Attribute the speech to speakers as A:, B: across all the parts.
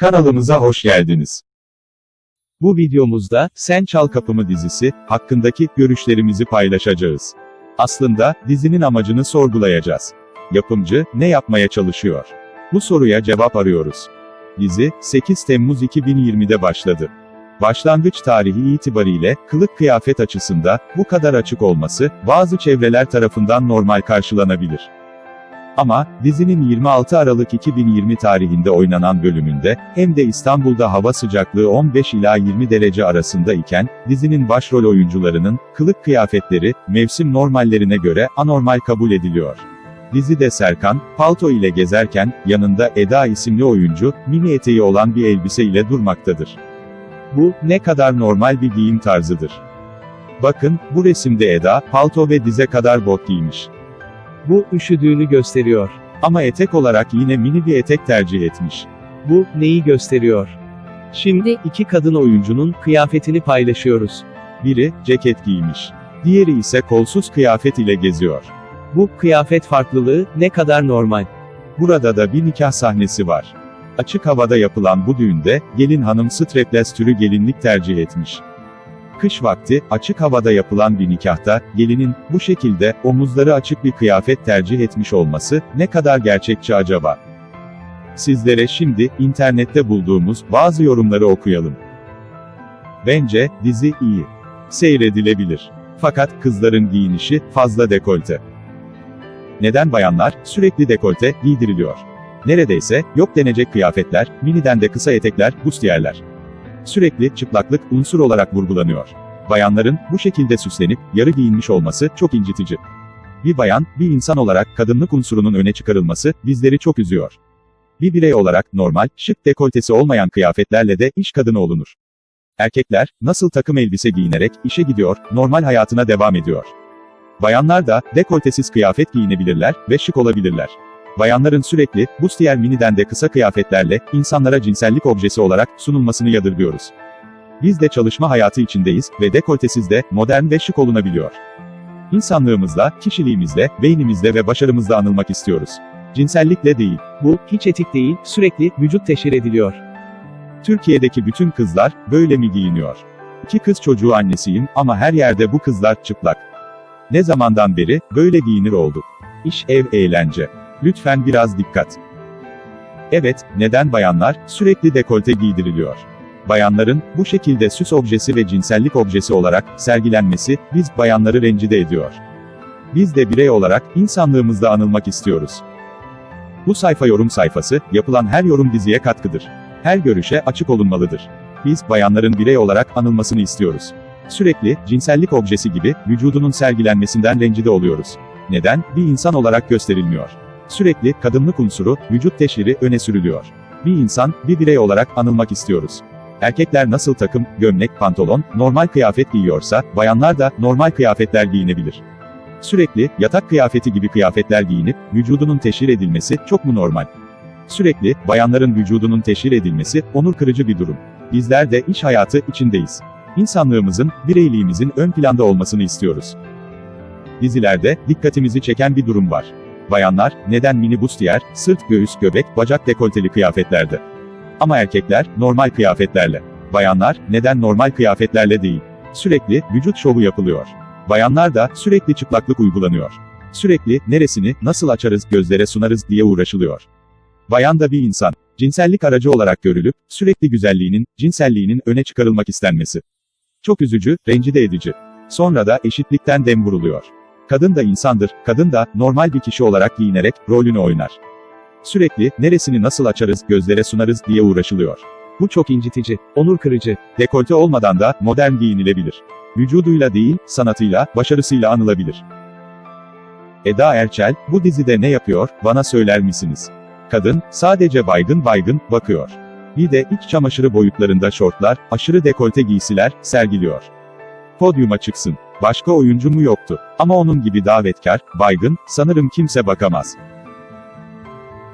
A: Kanalımıza hoş geldiniz. Bu videomuzda Sen Çal Kapımı dizisi hakkındaki görüşlerimizi paylaşacağız. Aslında dizinin amacını sorgulayacağız. Yapımcı ne yapmaya çalışıyor? Bu soruya cevap arıyoruz. Dizi 8 Temmuz 2020'de başladı. Başlangıç tarihi itibariyle kılık kıyafet açısında bu kadar açık olması bazı çevreler tarafından normal karşılanabilir. Ama, dizinin 26 Aralık 2020 tarihinde oynanan bölümünde, hem de İstanbul'da hava sıcaklığı 15 ila 20 derece arasında iken, dizinin başrol oyuncularının, kılık kıyafetleri, mevsim normallerine göre, anormal kabul ediliyor. Dizide Serkan, palto ile gezerken, yanında Eda isimli oyuncu, mini eteği olan bir elbise ile durmaktadır. Bu, ne kadar normal bir giyim tarzıdır. Bakın, bu resimde Eda, palto ve dize kadar bot giymiş.
B: Bu, üşüdüğünü gösteriyor.
A: Ama etek olarak yine mini bir etek tercih etmiş.
B: Bu, neyi gösteriyor? Şimdi, iki kadın oyuncunun kıyafetini paylaşıyoruz.
A: Biri, ceket giymiş. Diğeri ise kolsuz kıyafet ile geziyor.
B: Bu, kıyafet farklılığı, ne kadar normal.
A: Burada da bir nikah sahnesi var. Açık havada yapılan bu düğünde, gelin hanım strapless türü gelinlik tercih etmiş. Kış vakti, açık havada yapılan bir nikahta, gelinin, bu şekilde, omuzları açık bir kıyafet tercih etmiş olması, ne kadar gerçekçi acaba? Sizlere şimdi, internette bulduğumuz, bazı yorumları okuyalım. Bence, dizi iyi. Seyredilebilir. Fakat, kızların giyinişi, fazla dekolte. Neden bayanlar, sürekli dekolte, giydiriliyor? Neredeyse, yok denecek kıyafetler, miniden de kısa etekler, bustiyerler. Sürekli, çıplaklık, unsur olarak vurgulanıyor. Bayanların, bu şekilde süslenip, yarı giyinmiş olması, çok incitici. Bir bayan, bir insan olarak, kadınlık unsurunun öne çıkarılması, bizleri çok üzüyor. Bir birey olarak, normal, şık dekoltesi olmayan kıyafetlerle de, iş kadını olunur. Erkekler, nasıl takım elbise giyinerek, işe gidiyor, normal hayatına devam ediyor. Bayanlar da, dekoltesiz kıyafet giyinebilirler, ve şık olabilirler. Bayanların sürekli, bustiyer miniden de kısa kıyafetlerle, insanlara cinsellik objesi olarak, sunulmasını yadırgıyoruz. Biz de çalışma hayatı içindeyiz, ve dekoltesiz de, modern ve şık olunabiliyor. İnsanlığımızla, kişiliğimizle, beynimizle ve başarımızla anılmak istiyoruz. Cinsellikle değil.
B: Bu, hiç etik değil, sürekli, vücut teşhir ediliyor.
A: Türkiye'deki bütün kızlar, böyle mi giyiniyor? İki kız çocuğu annesiyim, ama her yerde bu kızlar, çıplak. Ne zamandan beri, böyle giyinir olduk. İş, ev, eğlence. Lütfen biraz dikkat. Evet, neden bayanlar, sürekli dekolte giydiriliyor? Bayanların, bu şekilde süs objesi ve cinsellik objesi olarak, sergilenmesi, biz, bayanları rencide ediyor. Biz de birey olarak, insanlığımızda anılmak istiyoruz. Bu sayfa yorum sayfası, yapılan her yorum diziye katkıdır. Her görüşe açık olunmalıdır. Biz, bayanların birey olarak anılmasını istiyoruz. Sürekli, cinsellik objesi gibi, vücudunun sergilenmesinden rencide oluyoruz. Neden? Bir insan olarak gösterilmiyor. Sürekli, kadınlık unsuru, vücut teşhiri, öne sürülüyor. Bir insan, bir birey olarak anılmak istiyoruz. Erkekler nasıl takım, gömlek, pantolon, normal kıyafet giyiyorsa, bayanlar da, normal kıyafetler giyinebilir. Sürekli, yatak kıyafeti gibi kıyafetler giyinip, vücudunun teşhir edilmesi, çok mu normal? Sürekli, bayanların vücudunun teşhir edilmesi, onur kırıcı bir durum. Bizler de, iş hayatı, içindeyiz. İnsanlığımızın, bireyliğimizin ön planda olmasını istiyoruz. Dizilerde, dikkatimizi çeken bir durum var. Bayanlar, neden mini bustiyer, sırt, göğüs, göbek, bacak dekolteli kıyafetlerde? Ama erkekler, normal kıyafetlerle. Bayanlar, neden normal kıyafetlerle değil? Sürekli, vücut şovu yapılıyor. Bayanlar da, sürekli çıplaklık uygulanıyor. Sürekli, neresini, nasıl açarız, gözlere sunarız diye uğraşılıyor. Bayan da bir insan. Cinsellik aracı olarak görülüp, sürekli güzelliğinin, cinselliğinin öne çıkarılmak istenmesi. Çok üzücü, rencide edici. Sonra da eşitlikten dem vuruluyor. Kadın da insandır, kadın da, normal bir kişi olarak giyinerek, rolünü oynar. Sürekli, neresini nasıl açarız, gözlere sunarız diye uğraşılıyor.
B: Bu çok incitici, onur kırıcı.
A: Dekolte olmadan da, modern giyinilebilir. Vücuduyla değil, sanatıyla, başarısıyla anılabilir. Eda Erçel, bu dizide ne yapıyor, bana söyler misiniz? Kadın, sadece baygın baygın, bakıyor. Bir de, iç çamaşırı boyutlarında şortlar, aşırı dekolte giysiler, sergiliyor. Podyuma çıksın. Başka oyuncu mu yoktu? Ama onun gibi davetkar, baygın, sanırım kimse bakamaz.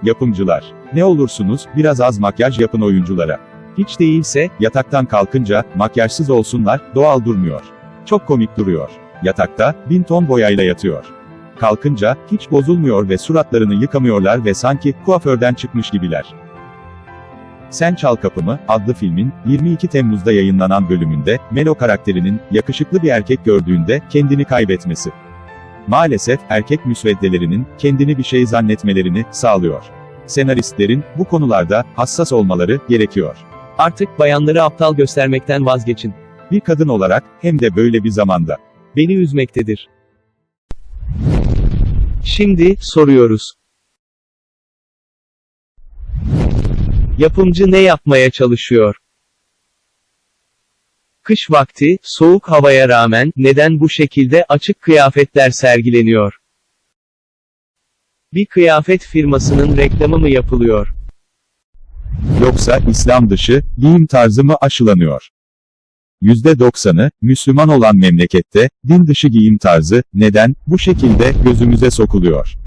A: Yapımcılar. Ne olursunuz, biraz az makyaj yapın oyunculara. Hiç değilse, yataktan kalkınca, makyajsız olsunlar, doğal durmuyor. Çok komik duruyor. Yatakta, bin ton boyayla yatıyor. Kalkınca, hiç bozulmuyor ve suratlarını yıkamıyorlar ve sanki, kuaförden çıkmış gibiler. Sen Çal Kapımı adlı filmin 22 Temmuz'da yayınlanan bölümünde Melo karakterinin yakışıklı bir erkek gördüğünde kendini kaybetmesi. Maalesef erkek müsveddelerinin kendini bir şey zannetmelerini sağlıyor. Senaristlerin bu konularda hassas olmaları gerekiyor.
B: Artık bayanları aptal göstermekten vazgeçin.
A: Bir kadın olarak hem de böyle bir zamanda.
B: Beni üzmektedir. Şimdi, soruyoruz. Yapımcı ne yapmaya çalışıyor? Kış vakti, soğuk havaya rağmen, neden bu şekilde açık kıyafetler sergileniyor? Bir kıyafet firmasının reklamı mı yapılıyor?
A: Yoksa İslam dışı giyim tarzı mı aşılanıyor? %90'ı Müslüman olan memlekette din dışı giyim tarzı neden bu şekilde gözümüze sokuluyor?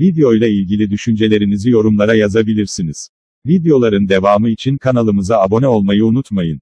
A: Video ile ilgili düşüncelerinizi yorumlara yazabilirsiniz. Videoların devamı için kanalımıza abone olmayı unutmayın.